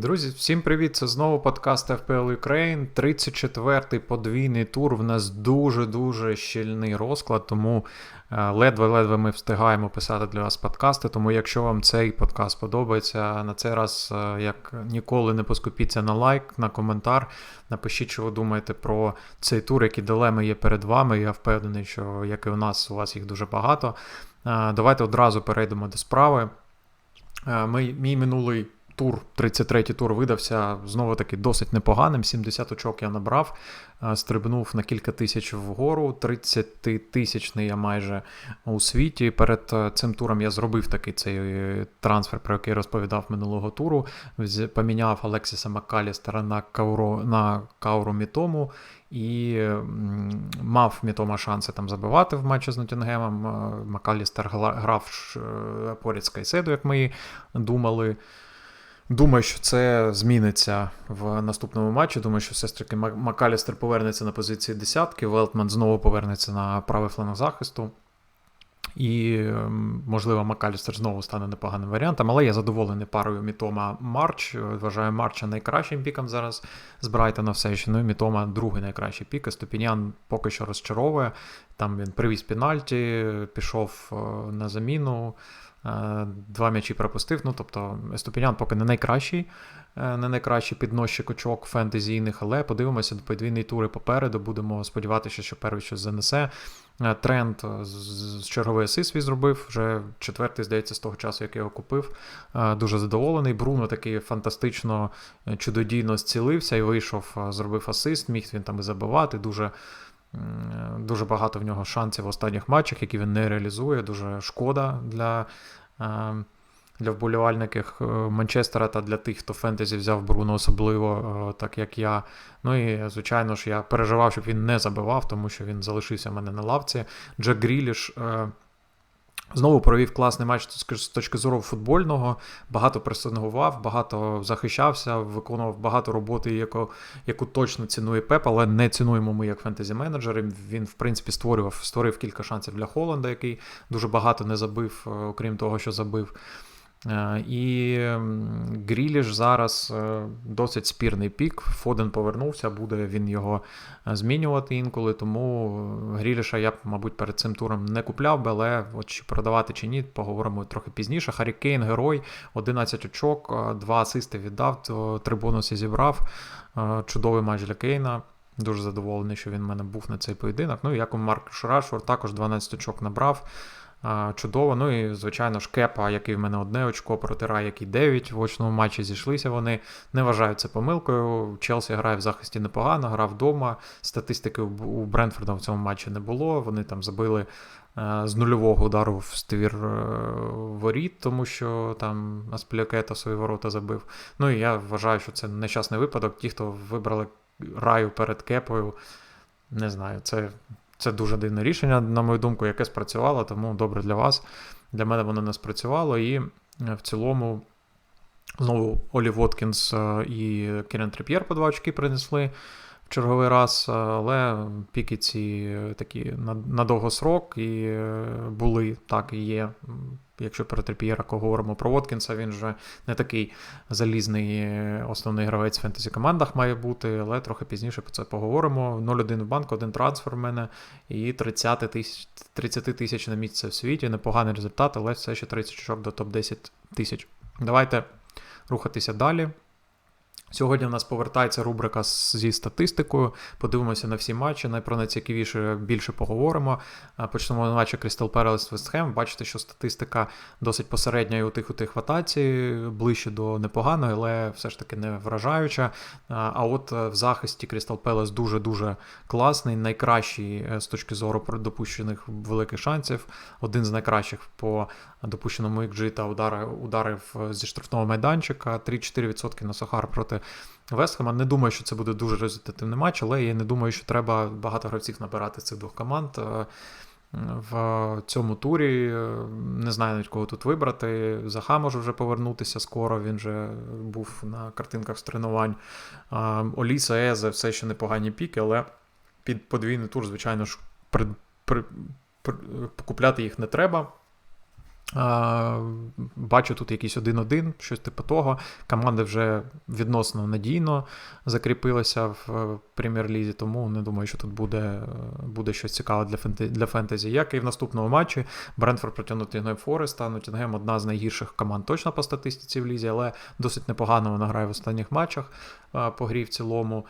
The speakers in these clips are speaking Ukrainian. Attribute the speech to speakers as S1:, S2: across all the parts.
S1: Друзі, всім привіт! Це знову подкаст FPL Ukraine. 34-й подвійний тур. В нас дуже-дуже щільний розклад, тому е, ледве-ледве ми встигаємо писати для вас подкасти. Тому, якщо вам цей подкаст подобається, на цей раз, е, як ніколи, не поскупіться на лайк, на коментар. Напишіть, що ви думаєте про цей тур, які дилеми є перед вами. Я впевнений, що як і у нас, у вас їх дуже багато. Е, Давайте одразу перейдемо до справи. Ми, мій минулий тур, 33-й тур видався знову таки досить непоганим. 70 очок я набрав, е, стрибнув на кілька тисяч вгору. 30-тисячний я майже у світі. Перед е, цим туром я зробив такий цей трансфер, про який розповідав минулого туру. Поміняв Алексіса Маккалістера на Кауру, на Кауру Мітому. І мав Мітома шанси там забивати в матчі з Ноттінгемом. Е, Макалістер грав поряд з Кайседо, як ми думали. Думаю, що це зміниться в наступному матчі. Думаю, що все ж таки Макалістер повернеться на позиції десятки, Велтман знову повернеться на правий фланг захисту. І, ем, можливо, Макалістер знову стане непоганим варіантом, але я задоволений парою Мітома Марч. Вважаю Марча найкращим піком зараз з Брайтона все ще. Ну і Мітома другий найкращий пік. І поки що розчаровує. Там він привіз пенальті, пішов е, на заміну. Е, Два м'ячі пропустив. Ну, тобто, Еступінян поки не найкращий, е, не найкращий підносчик очок фентезійних, але подивимося до подвійної тури попереду. Будемо сподіватися, що перший щось занесе. Е, Тренд з черговий асист свій зробив. Вже четвертий, здається, з того часу, як я його купив. Дуже задоволений. Бруно таки фантастично чудодійно зцілився і вийшов, зробив асист. Міг він там і забивати. Дуже. Дуже багато в нього шансів в останніх матчах, які він не реалізує. Дуже шкода для, е, для вболівальників е, Манчестера та для тих, хто фентезі взяв Бруно, особливо, е, так як я. Ну і, звичайно ж, я переживав, щоб він не забивав, тому що він залишився в мене на лавці. Джек Гріліш. Знову провів класний матч з точки зору футбольного, багато пресингував, багато захищався, виконував багато роботи, яку, яку точно цінує Пеп, але не цінуємо ми як фентезі-менеджери. Він, в принципі, створював, створив кілька шансів для Холланда, який дуже багато не забив, е, окрім того, що забив. Е, І Гріліш зараз е, досить спірний пік. Фоден повернувся, буде він його е, змінювати інколи. Тому Гріліша я б, мабуть, перед цим туром не купляв би, але от чи продавати чи ні, поговоримо трохи пізніше. Харі Кейн, герой, 11 очок, 2 асисти віддав, три бонуси зібрав. Чудовий матч для Кейна. Дуже задоволений, що він в мене був на цей поєдинок. Ну як у Марк Шрашфорд також 12 очок набрав. Чудово. Ну і, звичайно ж, Кепа, який в мене одне очко, проти Рай, який 9 в очному матчі зійшлися вони. Не вважають це помилкою. Челсі грає в захисті непогано, грав вдома. Статистики у Брентфорда в цьому матчі не було. Вони там забили е, з нульового удару в ствір е, воріт, тому що там Аспілякета свої ворота забив. Ну і я вважаю, що це нещасний випадок. Ті, хто вибрали раю перед кепою, не знаю, це це дуже дивне рішення, на мою думку, яке спрацювало, тому добре для вас. Для мене воно не спрацювало. І е, в цілому знову Олі Воткінс е, і Кірен Треп'єр по два очки принесли в черговий раз, е, але піки ці такі на, на довгосрок і були, так і є. Якщо про Трип'єра говоримо про Воткінса, він вже не такий залізний е, основний гравець в фентезі командах має бути, але трохи пізніше про це поговоримо. 0-1 в банк, один трансфер в мене і 30 тисяч 30 тисяч на місце в світі. Непоганий результат, але все ще 30 очок до топ-10 тисяч. Давайте рухатися далі. Сьогодні в нас повертається рубрика зі статистикою. Подивимося на всі матчі. Про більше поговоримо. Почнемо на матчі Crystal Palace West Ham. Бачите, що статистика досить посередня і у тих у тих атаці, ближче до непоганої, але все ж таки не вражаюча. А от е, в захисті Crystal Palace дуже-дуже класний, найкращий е, з точки зору допущених великих шансів. Один з найкращих по допущеному XG та удари, ударів зі штрафного майданчика. 3-4% на Сахар проти Вестхема. Не думаю, що це буде дуже результативний матч, але я не думаю, що треба багато гравців набирати цих двох команд. Е, В цьому турі Е, не знаю навіть кого тут вибрати. Заха може вже повернутися скоро. Він вже був на картинках з тренувань. Оліса, Езе, все ще непогані піки, але під подвійний тур, звичайно ж, при, при, при, купляти їх не треба. Бачу тут якийсь один-один, щось типу того. Команда вже відносно надійно закріпилася в е, прем'єр-лізі, тому не думаю, що тут буде е, буде щось цікаве для фентезі, для фентезі. Як і в наступному матчі Брентфорд проти Ноттінгем Фореста. Ноттінгем одна з найгірших команд точно по статистиці в лізі, але досить непогано вона грає в останніх матчах е, по грі в цілому.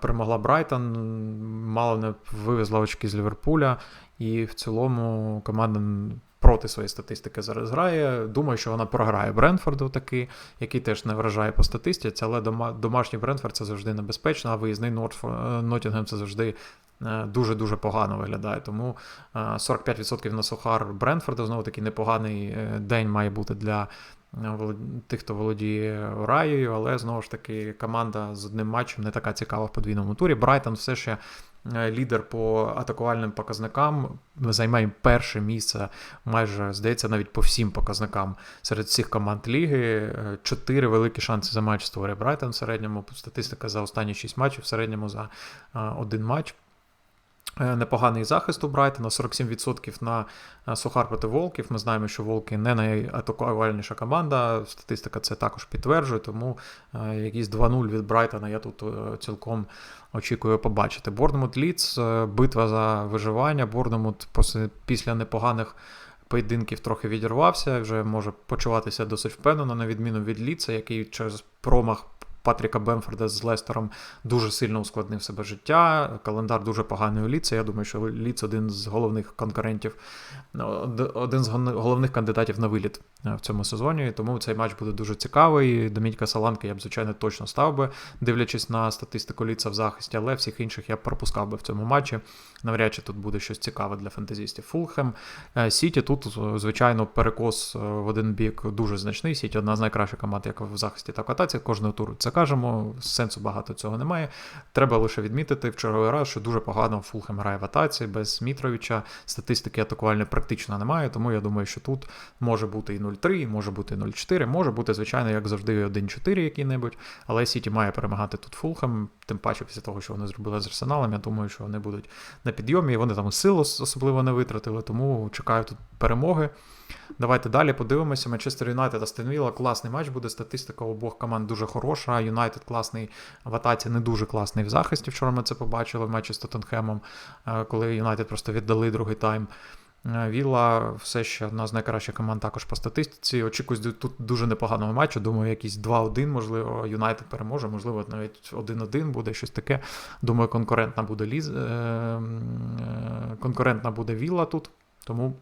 S1: Перемогла Брайтон, мало не вивезла очки з Ліверпуля, і в цілому команда проти своєї статистики зараз грає. Думаю, що вона програє Бренфорду такий, який теж не вражає по статистиці, але домашній Брентфорд це завжди небезпечно, а виїзний Ноттінгем це завжди. Е, дуже-дуже погано виглядає. Тому 45% на сухар Бренфорда знову таки непоганий е, день має бути для тих, хто володіє раєю, але знову ж таки команда з одним матчем не така цікава в подвійному турі. Брайтон все ще Е, лідер по атакувальним показникам. Ми займаємо перше місце, майже здається, навіть по всім показникам серед всіх команд ліги. Е, чотири великі шанси за матч створює Брайтон в середньому. Статистика за останні шість матчів, в середньому за е, один матч. Е, непоганий захист у Брайтона, 47% на е, Сухар проти Волків. Ми знаємо, що Волки не найатакувальніша команда. Статистика це також підтверджує, тому е, якісь 2-0 від Брайтона я тут цілком очікую побачити. Борнмут Ліц, битва за виживання. Борнмут після непоганих поєдинків трохи відірвався, вже може почуватися досить впевнено, на відміну від Ліца, який через промах Патріка Бемфорда з Лестером дуже сильно ускладнив себе життя. Календар дуже поганий у Ліца. Я думаю, що Ліц один з головних конкурентів, один з головних кандидатів на виліт в цьому сезоні. Тому цей матч буде дуже цікавий. Домінька Саланки я б, звичайно, точно став би, дивлячись на статистику Ліца в захисті, але всіх інших я б пропускав би в цьому матчі. Навряд чи тут буде щось цікаве для фентезістів. Фулхем. Е, Сіті тут, звичайно, перекос е, в один бік дуже значний. Сіті одна з найкращих команд, як в захисті та катації кожного туру. Це кажемо, сенсу багато цього немає. Треба лише відмітити в черговий раз, що дуже погано Фулхем грає в атаці без Мітровича. Статистики атакувальної практично немає, тому я думаю, що тут може бути і 0-3, може бути 0-4, може бути, звичайно, як завжди, 1-4 який-небудь. Але Сіті має перемагати тут Фулхем, тим паче після того, що вони зробили з Арсеналом. Я думаю, що вони будуть на підйомі, і вони там силу особливо не витратили, тому чекаю тут перемоги. Давайте далі подивимося. Манчестер Юнайтед Астон Вілла. Класний матч буде. Статистика обох команд дуже хороша. Юнайтед класний в атаці, не дуже класний в захисті. Вчора ми це побачили в матчі з Тоттенхемом, е, коли Юнайтед просто віддали другий тайм. Е, Вілла все ще одна з найкращих команд також по статистиці. Очікую тут дуже непоганого матчу. Думаю, якісь 2-1, можливо, Юнайтед переможе, можливо, навіть 1-1 буде щось таке. Думаю, конкурентна буде Ліз... Е, конкурентна буде Віла тут. Тому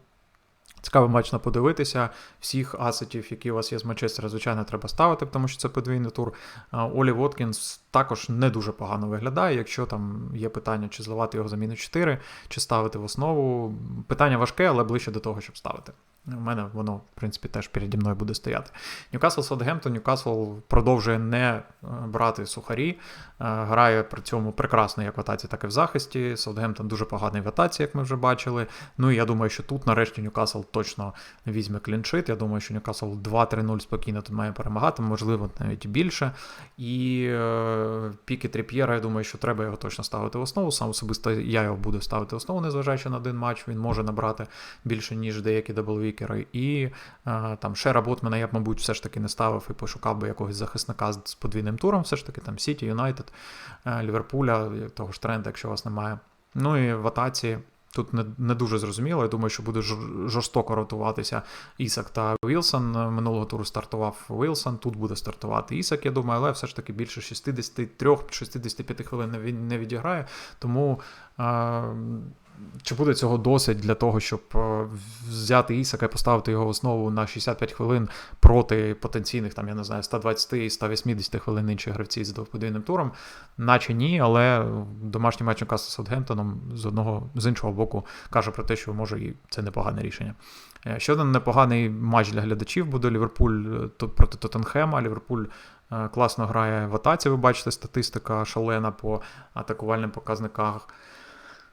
S1: Цікавий матч на подивитися. Всіх асетів, які у вас є з Манчестера, звичайно, треба ставити, тому що це подвійний тур. Олі Воткінс також не дуже погано виглядає. Якщо там є питання, чи зливати його заміну 4, чи ставити в основу. Питання важке, але ближче до того, щоб ставити. У мене воно, в принципі, теж переді мною буде стояти. Ньюкасл Саутгемптон, Ньюкасл продовжує не е, брати сухарі, е, грає при цьому прекрасно як в атаці, так і в захисті. Саутгемптон дуже поганий в атаці, як ми вже бачили. Ну і я думаю, що тут нарешті Ньюкасл точно візьме кліншит. Я думаю, що Ньюкасл 2-3-0 спокійно тут має перемагати, можливо, навіть більше. І е, піки Тріп'єра, я думаю, що треба його точно ставити в основу. Сам особисто я його буду ставити в основу, незважаючи на один матч. Він може набрати більше, ніж деякі даблві спікери. І е, там ще Ботмена я б, мабуть, все ж таки не ставив і пошукав би якогось захисника з подвійним туром, все ж таки там Сіті, Юнайтед, е, Ліверпуля, того ж тренда, якщо у вас немає. Ну і в атаці. Тут не не дуже зрозуміло. Я думаю, що буде жорстоко ротуватися Ісак та Вілсон. Минулого туру стартував Вілсон. Тут буде стартувати Ісак, я думаю, але все ж таки більше 63-65 хвилин він не відіграє. Тому е, чи буде цього досить для того, щоб е, взяти Ісака і поставити його в основу на 65 хвилин проти потенційних, там, я не знаю, 120 і 180 хвилин інших гравців з двоподвійним туром? Наче ні, але домашній матч Ньюкасл з Саутгемптоном з одного з іншого боку каже про те, що може і це непогане рішення. Е, ще один непоганий матч для глядачів буде Ліверпуль е, проти Тоттенхема. Ліверпуль класно грає в атаці, ви бачите, статистика шалена по атакувальним показниках.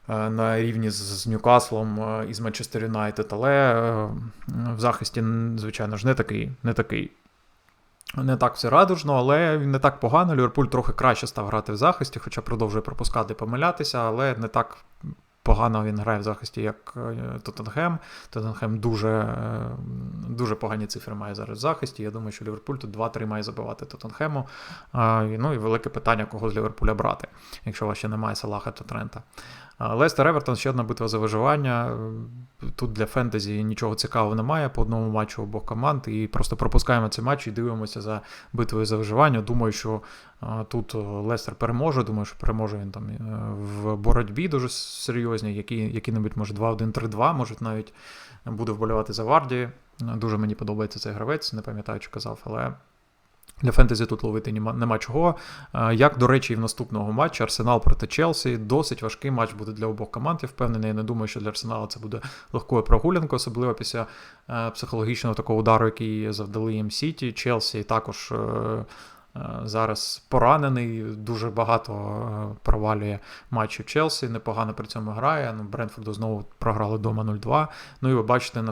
S1: Е, на рівні з Ньюкаслом е, і з Манчестер Юнайтед, але е, в захисті, звичайно ж, не такий. не такий. Не так все радужно, але не так погано. Ліверпуль трохи краще став грати в захисті, хоча продовжує пропускати помилятися, але не так погано він грає в захисті, як Тоттенхем. Тоттенхем дуже дуже погані цифри має зараз в захисті. Я думаю, що Ліверпуль тут 2-3 має забивати Тоттенхему. Ну і велике питання, кого з Ліверпуля брати, якщо у вас ще немає Салаха та Трента. Лестер Евертон ще одна битва за виживання. Тут для фентезі нічого цікавого немає по одному матчу обох команд. І просто пропускаємо цей матч і дивимося за битвою за виживання. Думаю, що тут Лестер переможе. Думаю, що переможе він там е, в боротьбі дуже серйозній, які, які-небудь, може, 2-1-3-2, може навіть буде вболівати за Варді. Дуже мені подобається цей гравець, не пам'ятаю, що казав, але для фентезі тут ловити нема, чого. Як, до речі, і в наступного матчу Арсенал проти Челсі. Досить важкий матч буде для обох команд. Я впевнений, я не думаю, що для Арсенала це буде легкою прогулянкою, особливо після е, психологічного такого удару, який завдали їм Сіті. Челсі також. Е, зараз поранений, дуже багато е, провалює матчів Челсі, непогано при цьому грає. Ну, Бренфорду знову програли дома 0-2. Ну і ви бачите,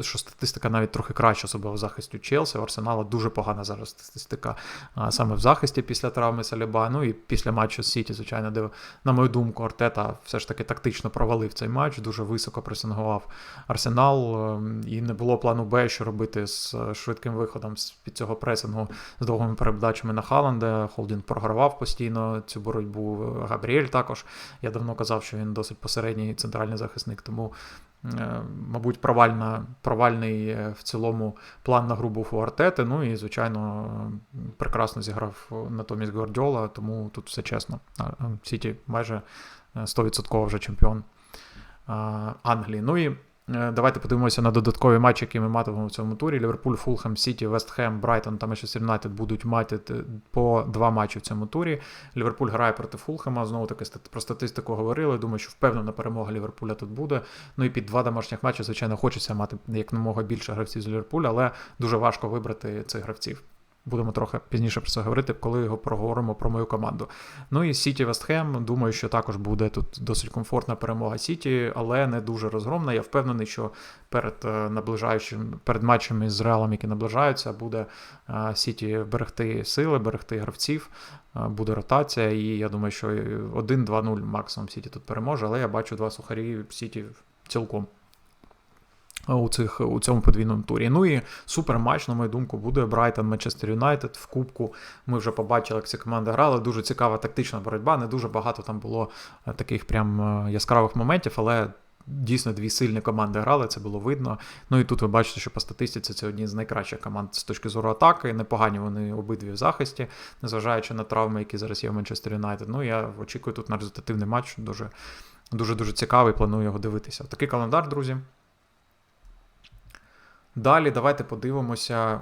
S1: що статистика навіть трохи краща, особливо в захисті Челсі. У Арсенала дуже погана зараз статистика саме в захисті після травми Саліба. Ну і після матчу з Сіті, звичайно, де, на мою думку, Артета все ж таки тактично провалив цей матч, дуже високо пресингував Арсенал. Ем, і не було плану Б, що робити з е, швидким виходом з під цього пресингу з довгими передачами передачами на Халанда. Холдін програвав постійно цю боротьбу. Габріель також. Я давно казав, що він досить посередній центральний захисник, тому, е, мабуть, провальна, провальний е, в цілому план на гру був у Артети. Ну і, звичайно, прекрасно зіграв натомість Гвардіола, тому тут все чесно. Сіті майже 100% е, вже чемпіон Англії. Ну і давайте подивимося на додаткові матчі, які ми матимемо в цьому турі. Ліверпуль, Фулхем, Сіті, Вестхем, Брайтон та Манчестер Юнайтед будуть мати по два матчі в цьому турі. Ліверпуль грає проти Фулхема. Знову таки про статистику говорили. Думаю, що впевнена перемога Ліверпуля тут буде. Ну і під два домашніх матчі, звичайно, хочеться мати якомога більше гравців з Ліверпуля, але дуже важко вибрати цих гравців. Будемо трохи пізніше про це говорити, коли його проговоримо про мою команду. Ну і Сіті Вестхем. Думаю, що також буде тут досить комфортна перемога Сіті, але не дуже розгромна. Я впевнений, що перед е, наближаючим перед матчами з Реалом, які наближаються, буде е, Сіті берегти сили, берегти гравців, е, буде ротація. І я думаю, що 1-2-0 максимум Сіті тут переможе, але я бачу два сухарі Сіті цілком у цих у цьому подвійному турі. Ну і супер матч, на мою думку, буде Брайтон Манчестер Юнайтед в Кубку. Ми вже побачили, як ці команди грали. Дуже цікава тактична боротьба. Не дуже багато там було е, таких прям е, яскравих моментів, але. Дійсно, дві сильні команди грали, це було видно. Ну і тут ви бачите, що по статистиці це одні з найкращих команд з точки зору атаки. Непогані вони обидві в захисті, незважаючи на травми, які зараз є в Манчестер Юнайтед. Ну я очікую тут на результативний матч. Дуже дуже дуже цікавий. Планую його дивитися. Такий календар, друзі. Далі давайте подивимося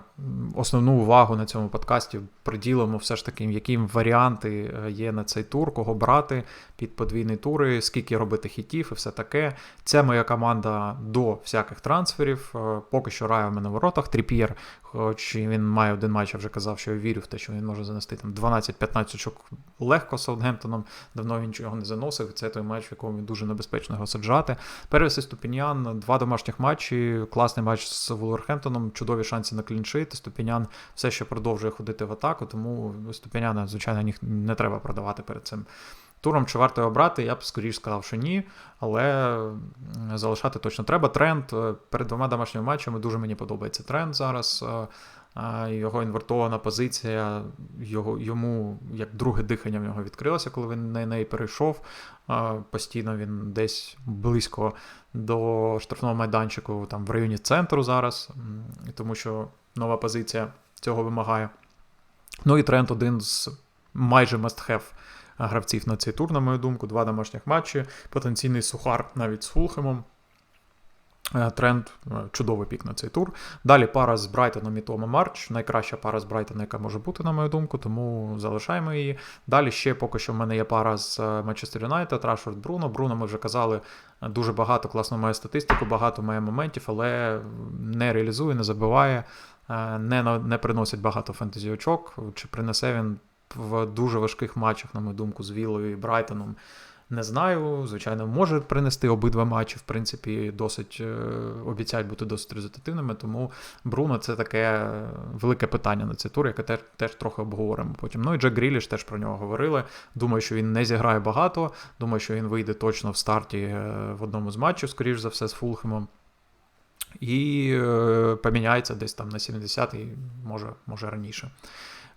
S1: основну увагу на цьому подкасті. Приділимо все ж таки, які варіанти е, є на цей тур, кого брати під подвійні тури, скільки робити хітів і все таке. Це моя команда до всяких трансферів. Е, поки що раю мене в воротах. Тріп'єр, хоч він має один матч, я вже казав, що я вірю в те, що він може занести там 12-15 очок легко Саутгемптоном. Давно він нічого не заносив. Це той матч, в якому він дуже небезпечно його саджати. Перевеси Ступіньян, два домашніх матчі, класний матч з Вулверхемптоном, чудові шанси на кліншит. Ступінян все ще продовжує ходити в атаку, тому Ступіняна, звичайно, не треба продавати перед цим. Туром чи варто його брати, я б скоріш сказав, що ні, але залишати точно треба. Тренд е, перед двома домашніми матчами дуже мені подобається тренд зараз. Е, його інвертована позиція, його, йому як друге дихання в нього відкрилося, коли він на неї перейшов. Е, постійно він десь близько до штрафного майданчику, там в районі центру зараз, тому що нова позиція цього вимагає. Ну і тренд один з майже must-have гравців на цей тур, на мою думку, два домашніх матчі, потенційний сухар навіть з Фулхемом. Е, тренд, е, чудовий пік на цей тур. Далі пара з Брайтоном і Тома Марч. Найкраща пара з Брайтона, яка може бути, на мою думку, тому залишаємо її. Далі ще поки що в мене є пара з е, Манчестер Юнайтед, Рашфорд Бруно. Бруно, ми вже казали, дуже багато класно має статистику, багато має моментів, але не реалізує, не забиває, не не приносить багато фентезі очок. Чи принесе він в дуже важких матчах, на мою думку, з Вілою і Брайтоном Не знаю. Звичайно, може принести обидва матчі, в принципі, досить е, обіцяють бути досить результативними. Тому Бруно це таке велике питання на цей тур, яке теж, теж трохи обговоримо потім. Ну і Джек Гріліш теж про нього говорили. Думаю, що він не зіграє багато. Думаю, що він вийде точно в старті е, в одному з матчів, скоріш за все, з Фулхемом. І е, поміняється десь там на 70-й, може, може раніше.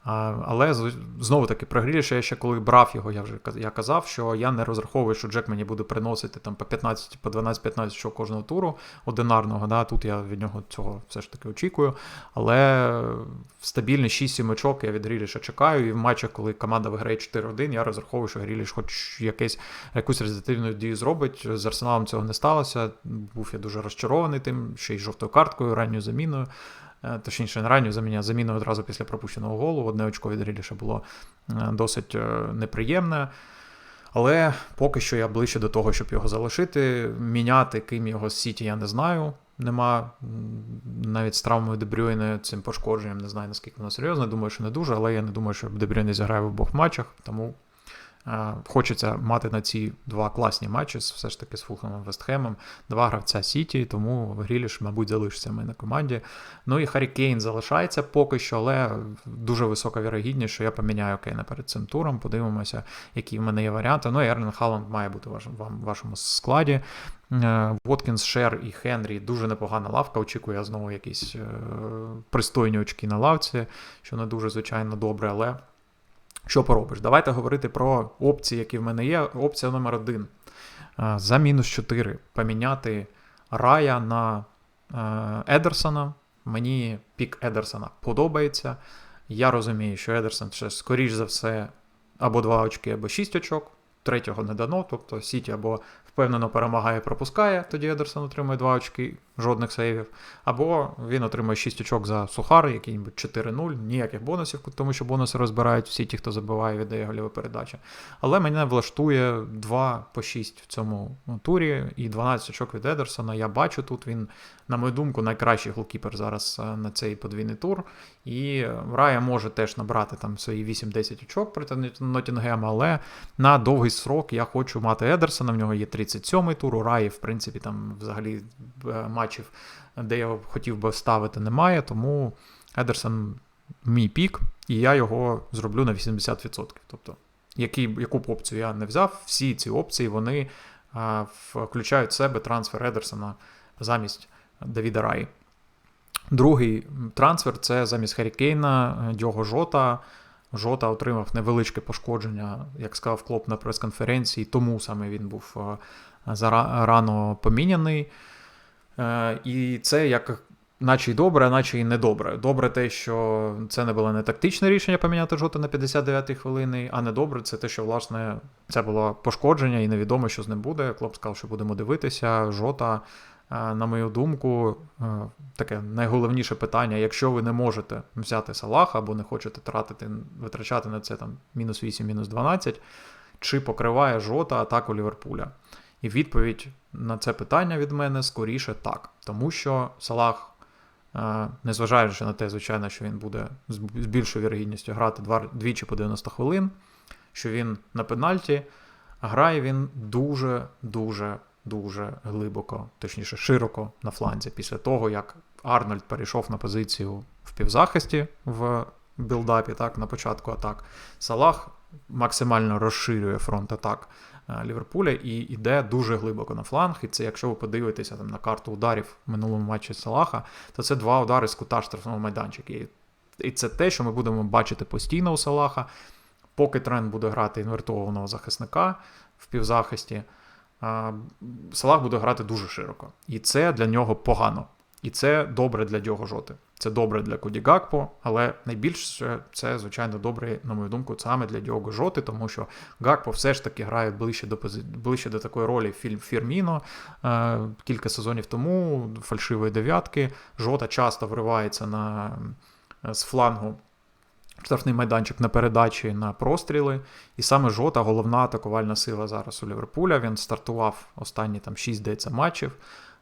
S1: Але знову таки про Гріліша я ще коли брав його, я вже я казав, що я не розраховую, що Джек мені буде приносити там по 15, по 12-15 що кожного туру одинарного. Да, Тут я від нього цього все ж таки очікую. Але стабільний 6-7 очок я від Гріліша чекаю. І в матчах, коли команда виграє 4-1, я розраховую, що Гріліш хоч якесь, якусь результативну дію зробить. З Арсеналом цього не сталося. Був я дуже розчарований тим, ще й жовтою карткою, ранньою заміною. Е, точніше, не ранню заміня, заміну одразу після пропущеного голу. Одне очко від Гріліша було е, досить е, неприємне. Але поки що я ближче до того, щоб його залишити. Міняти, ким його з Сіті, я не знаю. Нема навіть з травмою Дебрюйне цим пошкодженням, не знаю, наскільки воно серйозно. Думаю, що не дуже, але я не думаю, що Дебрюйне зіграє в обох матчах, тому Хочеться мати на ці два класні матчі, все ж таки з Фулхемом Вестхемом, два гравця Сіті, тому Гріліш, мабуть, залишиться мене на команді. Ну і Харі Кейн залишається поки що, але дуже висока вірогідність, що я поміняю Кейна перед цим туром. Подивимося, які в мене є варіанти. Ну і Ерлен Халанд має бути в вашому складі. Е, Воткінс, Шер і Хенрі дуже непогана лавка. Очікую я знову якісь е, пристойні очки на лавці, що не дуже, звичайно, добре, але. Що поробиш? Давайте говорити про опції, які в мене є. Опція номер один. Е, за мінус 4 поміняти Рая на е, Едерсона. Мені пік Едерсона подобається. Я розумію, що Едерсон ще, скоріш за все, або 2 очки, або 6 очок. Третього не дано, тобто Сіті або впевнено перемагає, пропускає, тоді Едерсон отримує 2 очки, жодних сейвів. Або він отримує 6 очок за сухари, який-небудь 4-0, ніяких бонусів, тому що бонуси розбирають всі ті, хто забиває, віддає гольові передачі. Але мене влаштує 2 по 6 в цьому турі і 12 очок від Едерсона. Я бачу тут він, на мою думку, найкращий голкіпер зараз е, на цей подвійний тур. І Рая може теж набрати там свої 8-10 очок проти Ноттінгема, але на довгий срок я хочу мати Едерсона. В нього є 37-й тур. У Раї, в принципі, там взагалі е, матчів, де я хотів би ставити, немає. Тому Едерсон мій пік, і я його зроблю на 80%. Тобто, які, яку б опцію я не взяв, всі ці опції вони а, включають в себе трансфер Едерсона замість Давіда Раї. Другий трансфер це замість Харікейна Дього Жота. Жота отримав невеличке пошкодження, як сказав Клоп на прес-конференції, тому саме він був рано поміняний. Е, і це як наче й добре, а наче й не добре. Добре те, що це не було не тактичне рішення поміняти жота на 59-й хвилини, а не добре це те, що, власне, це було пошкодження і невідомо, що з ним буде. Клоп сказав, що будемо дивитися. Жота, е, на мою думку, е, таке найголовніше питання: якщо ви не можете взяти Салаха або не хочете тратити, витрачати на це там мінус 8, мінус 12, чи покриває жота атаку Ліверпуля? І відповідь на це питання від мене скоріше так. Тому що Салах, е, незважаючи на те, звичайно, що він буде з більшою вірогідністю грати двічі по 90 хвилин, що він на пенальті, грає він дуже-дуже. Дуже глибоко, точніше, широко на фланзі. Після того, як Арнольд перейшов на позицію в півзахисті в білдапі, так, на початку атак, Салах максимально розширює фронт атак Ліверпуля і йде дуже глибоко на фланг. І це, якщо ви подивитеся там на карту ударів в минулому матчі Салаха, то це два удари з кута штрафного майданчика. І це те, що ми будемо бачити постійно у Салаха, поки тренд буде грати інвертованого захисника в півзахисті. Салах буде грати дуже широко. І це для нього погано. І це добре для Дього Жоти. Це добре для Коді Гакпо, але найбільше це, звичайно, добре, на мою думку, саме для Діого Жоти, тому що Гакпо все ж таки грає ближче до ближче до такої ролі Фірміно. Е, кілька сезонів тому, фальшивої дев'ятки. Жота часто вривається на, з флангу. Штрафний майданчик на передачі на простріли. І саме Жота головна атакувальна сила зараз у Ліверпуля. Він стартував останні там 6 здається, матчів.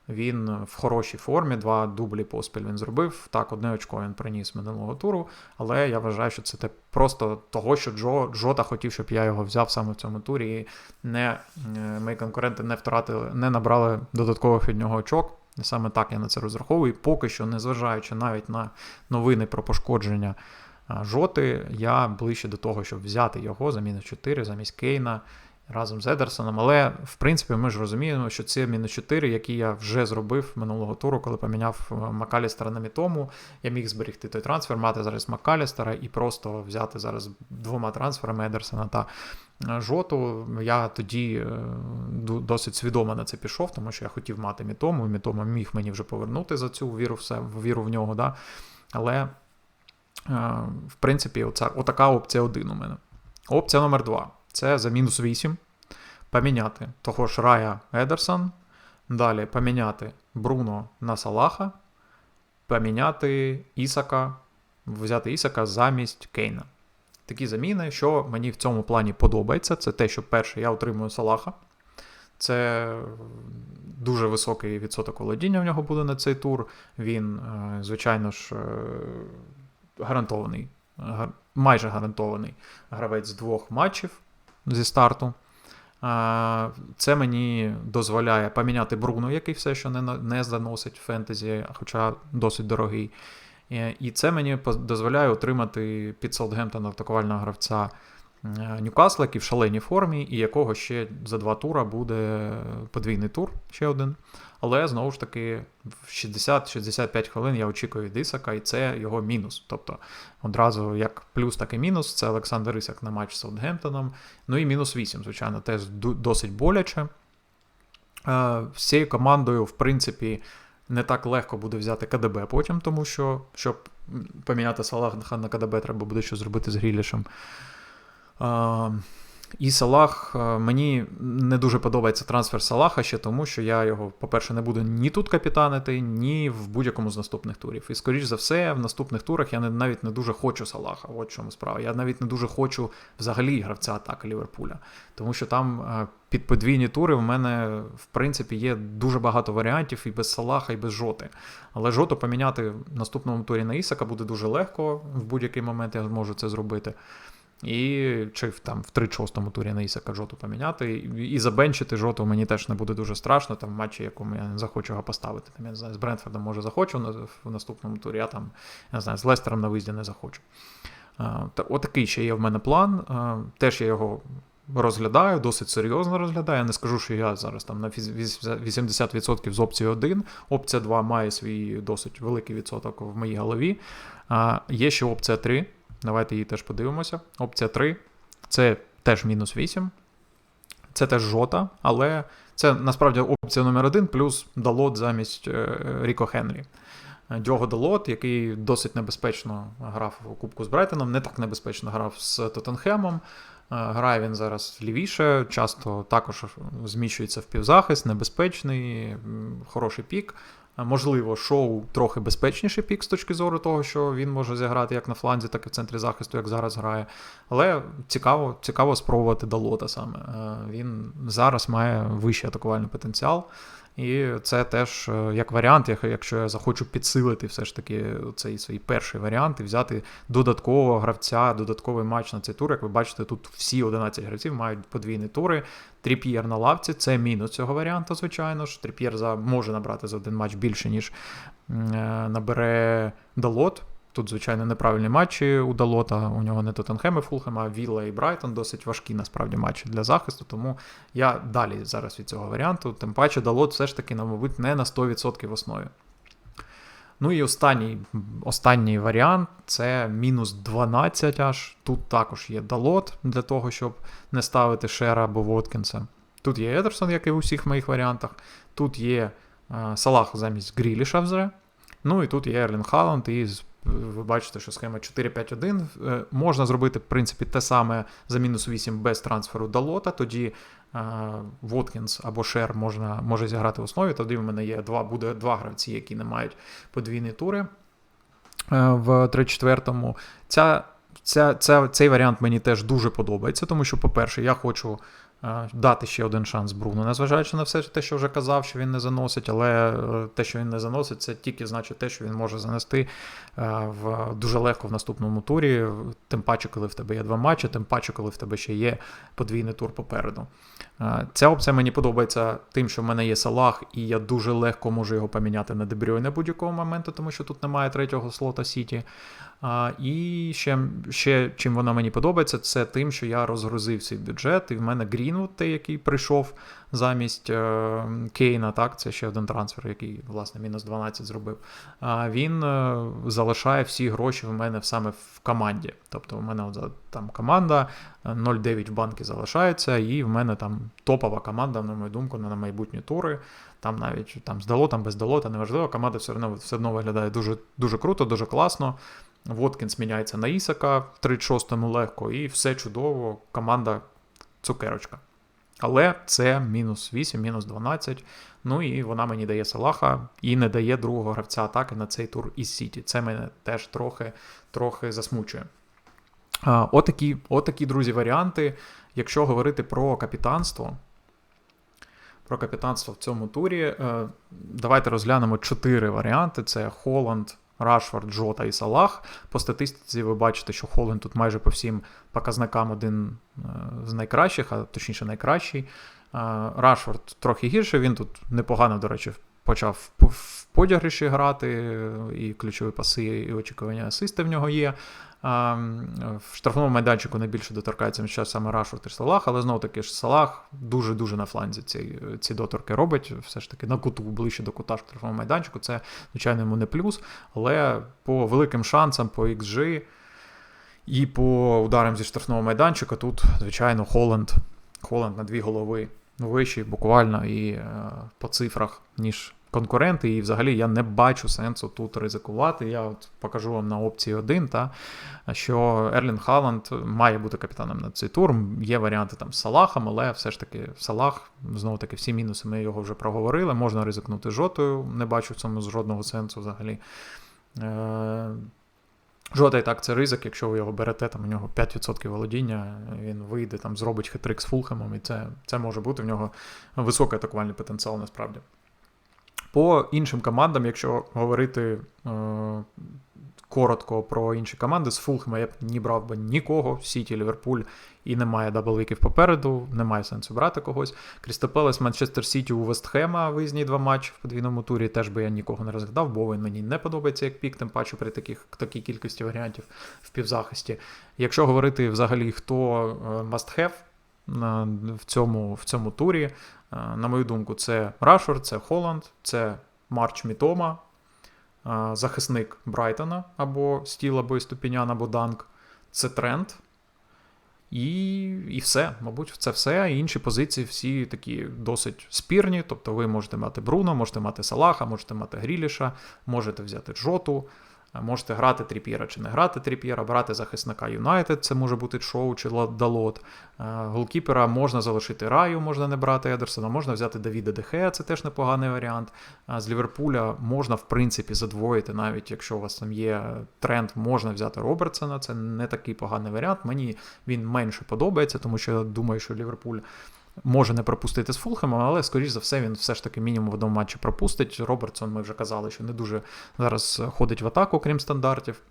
S1: Він в хорошій формі, два дублі поспіль він зробив. Так, одне очко він приніс минулого туру, але я вважаю, що це просто того, що Джо Джота хотів, щоб я його взяв саме в цьому турі. І не е, мої конкуренти не втратили, не набрали додаткових від нього очок. Саме так я на це розраховую. І поки що, незважаючи навіть на новини про пошкодження жоти, я ближче до того, щоб взяти його за мінус 4 замість Кейна разом з Едерсоном. Але, в принципі, ми ж розуміємо, що це мінус 4, які я вже зробив минулого туру, коли поміняв е, Макалістера на Мітому. Я міг зберегти той трансфер, мати зараз Макалістера і просто взяти зараз двома трансферами Едерсона та е, Жоту. Я тоді е, досить свідомо на це пішов, тому що я хотів мати Мітому, Мітома міг мені вже повернути за цю віру все, віру в нього. Да? Але, в принципі, оця, отака опція один у мене. Опція номер два. Це за мінус 8. Поміняти того ж Рая Едерсон. Далі поміняти Бруно на Салаха. Поміняти Ісака, взяти Ісака замість Кейна. Такі заміни, що мені в цьому плані подобається, це те, що перше, я отримую Салаха. Це дуже високий відсоток володіння в нього буде на цей тур. Він, е, звичайно ж, е, гарантований, майже гарантований гравець двох матчів зі старту. Це мені дозволяє поміняти Бруно, який все ще не не заносить фентезі, хоча досить дорогий. І це мені дозволяє отримати під Саутгемптона атакувального гравця Ньюкасла, який в шаленій формі, і якого ще за два тура буде подвійний тур, ще один. Але знову ж таки, в 60-65 хвилин я очікую від Ісака, і це його мінус. Тобто одразу як плюс, так і мінус. Це Олександр Ісак на матч з Саутгемптоном. Ну і мінус 8, звичайно, теж досить боляче. З цією командою, в принципі, не так легко буде взяти КДБ потім, тому що, щоб поміняти Салаха на КДБ, треба буде що зробити з Грілішем. І Салах, е, мені не дуже подобається трансфер Салаха ще тому, що я його, по-перше, не буду ні тут капітанити, ні в будь-якому з наступних турів. І, скоріш за все, в наступних турах я не, навіть не дуже хочу Салаха. От чому справа. Я навіть не дуже хочу взагалі гравця атаки Ліверпуля. Тому що там е, під подвійні тури в мене, в принципі, є дуже багато варіантів і без Салаха, і без жоти. Але жоту поміняти в наступному турі на Ісака буде дуже легко. В будь-який момент я зможу це зробити. І чи там в 3-6 турі на Ісака жоту поміняти. І забенчити жоту мені теж не буде дуже страшно. Там в матчі, якому я не захочу його поставити. Там, я не знаю, З Брентфордом може захочу в наступному турі, а там я не знаю, з Лестером на виїзді не захочу. Та, Отакий ще є в мене план. Теж я його розглядаю, досить серйозно розглядаю. Я не скажу, що я зараз там на 80% з опції 1. Опція 2 має свій досить великий відсоток в моїй голові. Є ще опція 3. Давайте її теж подивимося. Опція 3 це теж мінус 8. Це теж жота, але це насправді опція номер 1 плюс Далот замість е, Ріко Хенрі. Дього Далот, який досить небезпечно грав у Кубку з Брайтоном, не так небезпечно грав з Тоттенхемом. Е, грає він зараз лівіше, часто також зміщується в півзахист, небезпечний, хороший пік. Можливо, шоу трохи безпечніший пік з точки зору того, що він може зіграти як на фланзі, так і в центрі захисту, як зараз грає. Але цікаво цікаво спробувати Далота саме. Е, він зараз має вищий атакувальний потенціал. І це теж е, як варіант, якщо я захочу підсилити все ж таки цей свій перший варіант і взяти додаткового гравця, додатковий матч на цей тур. Як ви бачите, тут всі 11 гравців мають подвійні тури. Тріп'єр на лавці це мінус цього варіанту, звичайно ж. Тріп'єр може набрати за один матч більше, ніж е, набере Далот. Тут, звичайно, неправильні матчі у Далота. У нього не Тоттенхем і Фулхем, а Вілла і Брайтон досить важкі насправді матчі для захисту. Тому я далі зараз від цього варіанту. Тим паче, Далот все ж таки, мабуть, не на 100% в основі. Ну і останній останній варіант це мінус 12 аж. Тут також є Далот для того, щоб не ставити Шера або Воткінса. Тут є Едерсон, як і в усіх моїх варіантах. Тут є е, Салах замість Гріліша вже. Ну і тут є Ерлін Халанд і ви бачите, що схема 4-5-1. Е, можна зробити, в принципі, те саме за мінус 8 без трансферу до лота. Тоді Воткінс або Шер можна, може зіграти в основі. Тоді в мене є два, буде два гравці, які не мають подвійні тури е, в 3-4. Ця, ця, ця, Цей варіант мені теж дуже подобається, тому що, по-перше, я хочу е, дати ще один шанс Бруно, незважаючи на все те, що вже казав, що він не заносить, але е, те, що він не заносить, це тільки значить те, що він може занести е, в дуже легко в наступному турі. Тим паче, коли в тебе є два матчі, тим паче, коли в тебе ще є подвійний тур попереду. Ця опція мені подобається тим, що в мене є Салах, і я дуже легко можу його поміняти на Дебрюйне будь-якого моменту, тому що тут немає третього слота Сіті. А, І ще, ще чим вона мені подобається, це тим, що я розгрузив свій бюджет, і в мене Грінвуд, той, який прийшов замість е, Кейна, так, це ще один трансфер, який, власне, мінус 12 зробив. А він е, залишає всі гроші в мене саме в команді. Тобто, в мене от, там команда е, 0,9 в банки залишається, і в мене там топова команда, на мою думку, на майбутні тури. Там навіть там здало, там без здало, та неважливо, команда все одно все одно виглядає дуже, дуже круто, дуже класно. Воткінс міняється на Ісака в 36-му легко, і все чудово, команда цукерочка. Але це мінус 8, мінус 12. Ну і вона мені дає Салаха і не дає другого гравця атаки на цей тур із Сіті. Це мене теж трохи, трохи засмучує. Отакі, отакі, друзі, варіанти. Якщо говорити про капітанство, про капітанство в цьому турі, е, давайте розглянемо чотири варіанти: це Холланд, Рашфорд, Джота і Салах. По статистиці ви бачите, що Холланд тут майже по всім показникам один е, з найкращих, а точніше найкращий. Е, Рашфорд трохи гірше, він тут непогано, до речі, почав в- подягріші грати, е, і ключові паси, і очікування асисти в нього є. В штрафному майданчику найбільше доторкається зараз саме Рашфорд і Салах, але знову таки ж Салах дуже-дуже на фланзі ці, ці доторки робить. Все ж таки на куту ближче до кута штрафного майданчику. Це, звичайно, йому не плюс. Але по великим шансам, по XG і по ударам зі штрафного майданчика тут, звичайно, Холланд, Холланд на дві голови вищий буквально і е, по цифрах, ніж конкуренти. І взагалі я не бачу сенсу тут ризикувати. Я от покажу вам на опції 1, та, що Ерлін Халанд має бути капітаном на цей тур. Є варіанти там з Салахом, але все ж таки Салах, знову таки, всі мінуси ми його вже проговорили. Можна ризикнути жотою, не бачу в цьому жодного сенсу взагалі. Е, Жота і так це ризик, якщо ви його берете, там у нього 5% володіння, він вийде, там зробить хитрик з Фулхемом, і це, це може бути в нього високий атакувальний потенціал насправді. По іншим командам, якщо говорити е, коротко про інші команди, з Фулхема я б не брав би нікого, Сіті, Ліверпуль, і немає даблвіків попереду, немає сенсу брати когось. Крістопелес, Манчестер Сіті у Вестхема виїзні два матчі в подвійному турі. Теж би я нікого не розглядав, бо він мені не подобається як пік, тим паче при таких, такій кількості варіантів в півзахисті. Якщо говорити взагалі, хто е, must have в цьому, в цьому турі, е, на мою думку, це Рашфорд, це Холланд, це Марч Мітома, е, захисник Брайтона або Стіл, або Ступінян, або Данк, це Трент. І, і все, мабуть, це все. Інші позиції всі такі досить спірні. Тобто ви можете мати Бруно, можете мати Салаха, можете мати Гріліша, можете взяти Джоту, можете грати Тріп'єра чи не грати Тріп'єра, брати захисника Юнайтед, це може бути Шоу чи Далот. Е, Голкіпера можна залишити Раю, можна не брати Едерсона, можна взяти Давіда Дехея, це теж непоганий варіант. З Ліверпуля можна, в принципі, задвоїти, навіть якщо у вас там є тренд, можна взяти Робертсона. Це не такий поганий варіант. Мені він менше подобається, тому що я думаю, що Ліверпуль. Може не пропустити з Фулхемом, але, скоріш за все, він все ж таки мінімум в одному матчі пропустить. Робертсон, ми вже казали, що не дуже зараз ходить в атаку, крім стандартів.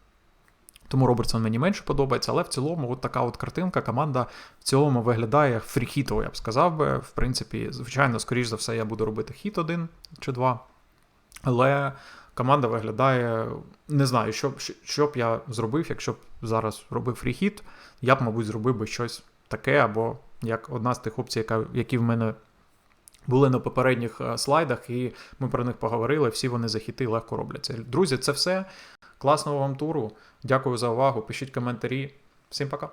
S1: Тому Робертсон мені менше подобається, але в цілому, от така от картинка, команда в цілому виглядає фріхітово, я б сказав би. В принципі, звичайно, скоріш за все, я буду робити хіт один чи два. Але команда виглядає. Не знаю, що, що б я зробив, якщо б зараз робив фріхіт, я б, мабуть, зробив би щось таке, або як одна з тих опцій, яка, які в мене були на попередніх е, слайдах, і ми про них поговорили. Всі вони за хіти легко робляться. Друзі, це все. Класного вам туру. Дякую за увагу. Пишіть коментарі. Всім пока.